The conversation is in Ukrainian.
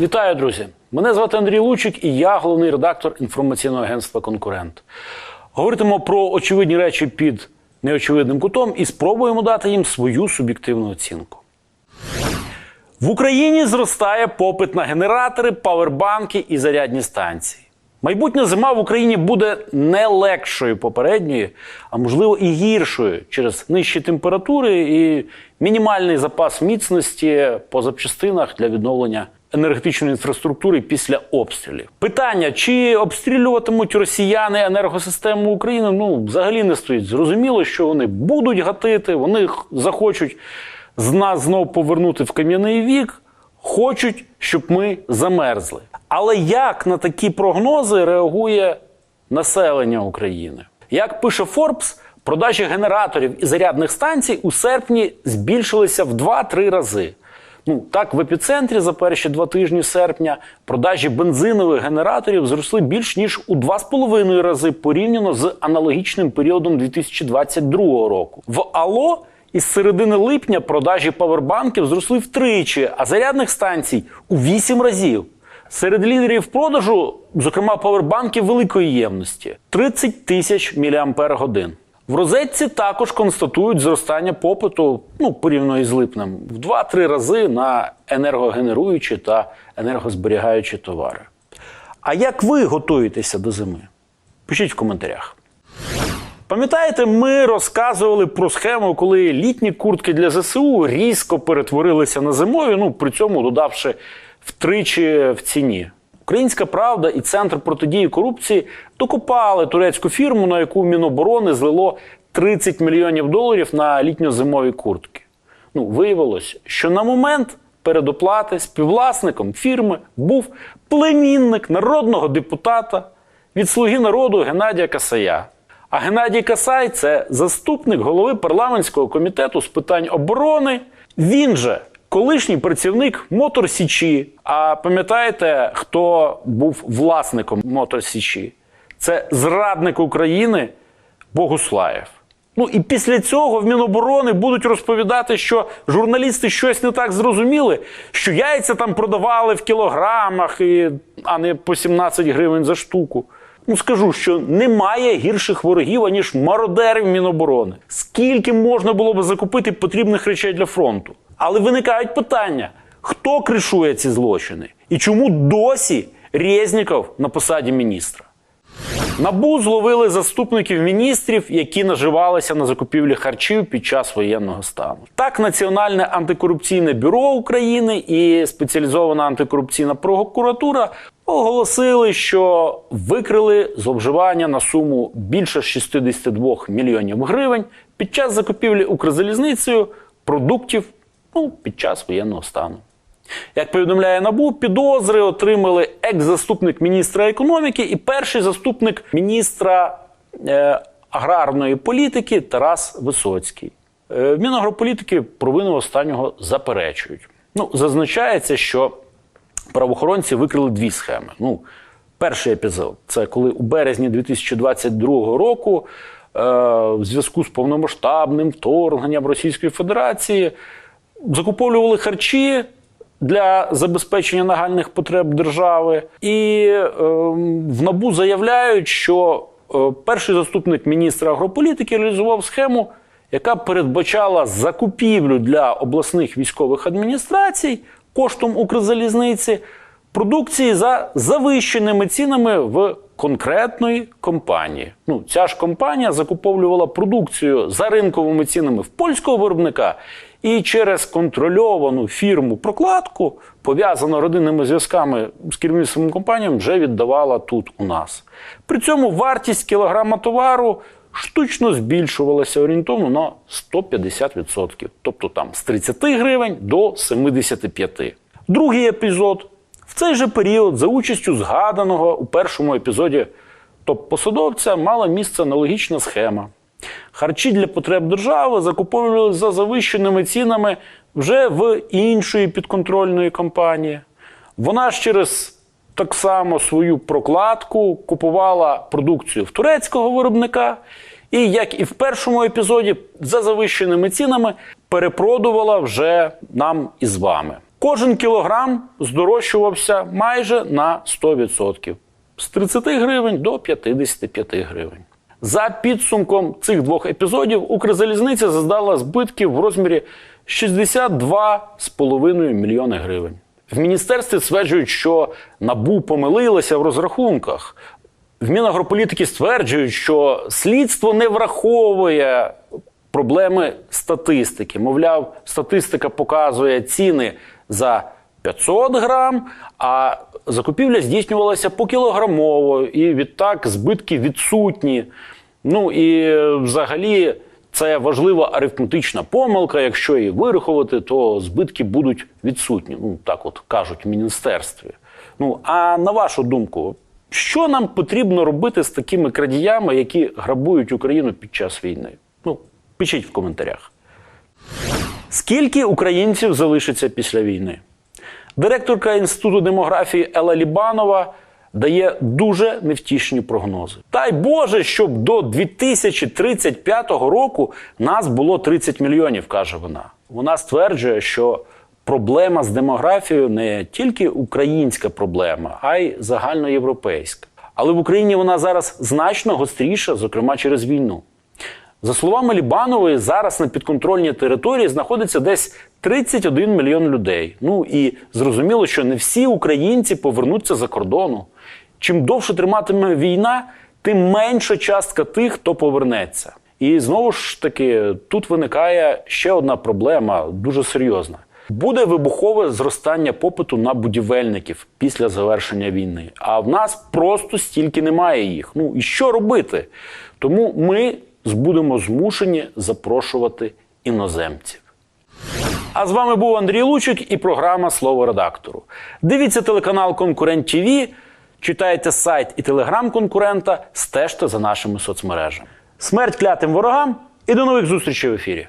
Вітаю, друзі! Мене звати Андрій Лучик і я головний редактор інформаційного агентства Конкурент. Говоритимо про очевидні речі під неочевидним кутом і спробуємо дати їм свою суб'єктивну оцінку. В Україні зростає попит на генератори, павербанки і зарядні станції. Майбутня зима в Україні буде не легшою попередньої, а можливо і гіршою через нижчі температури і мінімальний запас міцності по запчастинах для відновлення енергетичної інфраструктури після обстрілів. Питання, чи обстрілюватимуть росіяни енергосистему України, ну взагалі не стоїть. Зрозуміло, що вони будуть гатити, вони захочуть з нас знов повернути в кам'яний вік, хочуть, щоб ми замерзли. Але як на такі прогнози реагує населення України? Як пише Forbes, продажі генераторів і зарядних станцій у серпні збільшилися в 2-3 рази. Ну так, в епіцентрі за перші два тижні серпня продажі бензинових генераторів зросли більш ніж у 2,5 рази порівняно з аналогічним періодом 2022 року. В АЛО із середини липня продажі павербанків зросли втричі, а зарядних станцій у 8 разів. Серед лідерів продажу, зокрема, павербанків великої ємності 30 тисяч мАч. В розетці також констатують зростання попиту ну, порівняно із липнем в 2-3 рази на енергогенеруючі та енергозберігаючі товари. А як ви готуєтеся до зими? Пишіть в коментарях. Пам'ятаєте, ми розказували про схему, коли літні куртки для ЗСУ різко перетворилися на зимові, ну при цьому додавши втричі в ціні. Українська правда і центр протидії корупції докупали турецьку фірму, на яку Міноборони злило 30 мільйонів доларів на літньо-зимові куртки. Ну, виявилось, що на момент передоплати співвласником фірми був племінник народного депутата від Слуги народу Геннадія Касая. А Геннадій Касай це заступник голови парламентського комітету з питань оборони. Він же колишній працівник Мотор Січі. А пам'ятаєте, хто був власником Мотор Січі? Це зрадник України Богуслаєв. Ну і після цього в Міноборони будуть розповідати, що журналісти щось не так зрозуміли, що яйця там продавали в кілограмах, і, а не по 17 гривень за штуку. Ну скажу, що немає гірших ворогів, аніж мародери в Міноборони. Скільки можна було би закупити потрібних речей для фронту? Але виникають питання: хто кришує ці злочини? І чому досі Резніков на посаді міністра? Набу зловили заступників міністрів, які наживалися на закупівлі харчів під час воєнного стану. Так, Національне антикорупційне бюро України і спеціалізована антикорупційна прокуратура оголосили, що викрили зловживання на суму більше 62 мільйонів гривень під час закупівлі Укрзалізницею продуктів ну, під час воєнного стану. Як повідомляє НАБУ, підозри отримали екс-заступник міністра економіки і перший заступник міністра е, аграрної політики Тарас Висоцький. Е, Мінагрополітики провину останнього заперечують. Ну, зазначається, що правоохоронці викрили дві схеми. Ну, перший епізод це коли у березні 2022 року, е, в зв'язку з повномасштабним вторгненням Російської Федерації, закуповували харчі для забезпечення нагальних потреб держави. І е, в НАБУ заявляють, що е, перший заступник міністра агрополітики реалізував схему, яка передбачала закупівлю для обласних військових адміністрацій коштом Укрзалізниці продукції за завищеними цінами в конкретної компанії. Ну, ця ж компанія закуповувала продукцію за ринковими цінами в польського виробника і через контрольовану фірму прокладку, пов'язану родинними зв'язками з керівництвом компаніям, вже віддавала тут у нас. При цьому вартість кілограма товару штучно збільшувалася орієнтовно на 150%, тобто там з 30 гривень до 75. Другий епізод в цей же період за участю згаданого у першому епізоді топ-посадовця мала місце аналогічна схема. Харчі для потреб держави закуповували за завищеними цінами вже в іншої підконтрольної компанії. Вона ж через так само свою прокладку купувала продукцію в турецького виробника і, як і в першому епізоді, за завищеними цінами перепродувала вже нам із вами. Кожен кілограм здорожчувався майже на 100%. З 30 гривень до 55 гривень. За підсумком цих двох епізодів Укрзалізниця заздала збитків в розмірі 62,5 мільйони гривень. В міністерстві стверджують, що НАБУ помилилося в розрахунках. В Мінагрополітики стверджують, що слідство не враховує проблеми статистики. Мовляв, статистика показує ціни за 500 грам, а закупівля здійснювалася покілограмово, і відтак збитки відсутні. Ну і е, взагалі це важлива арифметична помилка. Якщо її вирахувати, то збитки будуть відсутні. Ну так от кажуть в міністерстві. Ну а на вашу думку, що нам потрібно робити з такими крадіями, які грабують Україну під час війни? Ну, пишіть в коментарях. Скільки українців залишиться після війни? Директорка Інституту демографії Ела Лібанова дає дуже невтішні прогнози. Дай Боже, щоб до 2035 року нас було 30 мільйонів, каже вона. Вона стверджує, що проблема з демографією не тільки українська проблема, а й загальноєвропейська. Але в Україні вона зараз значно гостріша, зокрема через війну. За словами Лібанової, зараз на підконтрольній території знаходиться десь 31 мільйон людей. Ну і зрозуміло, що не всі українці повернуться за кордону. Чим довше триматиме війна, тим менша частка тих, хто повернеться. І знову ж таки, тут виникає ще одна проблема, дуже серйозна. Буде вибухове зростання попиту на будівельників після завершення війни. А в нас просто стільки немає їх. Ну і що робити? Тому ми будемо змушені запрошувати іноземців. А з вами був Андрій Лучик і програма Слово редактору. Дивіться телеканал Конкурент ТВ, читайте сайт і телеграм конкурента, стежте за нашими соцмережами. Смерть клятим ворогам і до нових зустрічей в ефірі.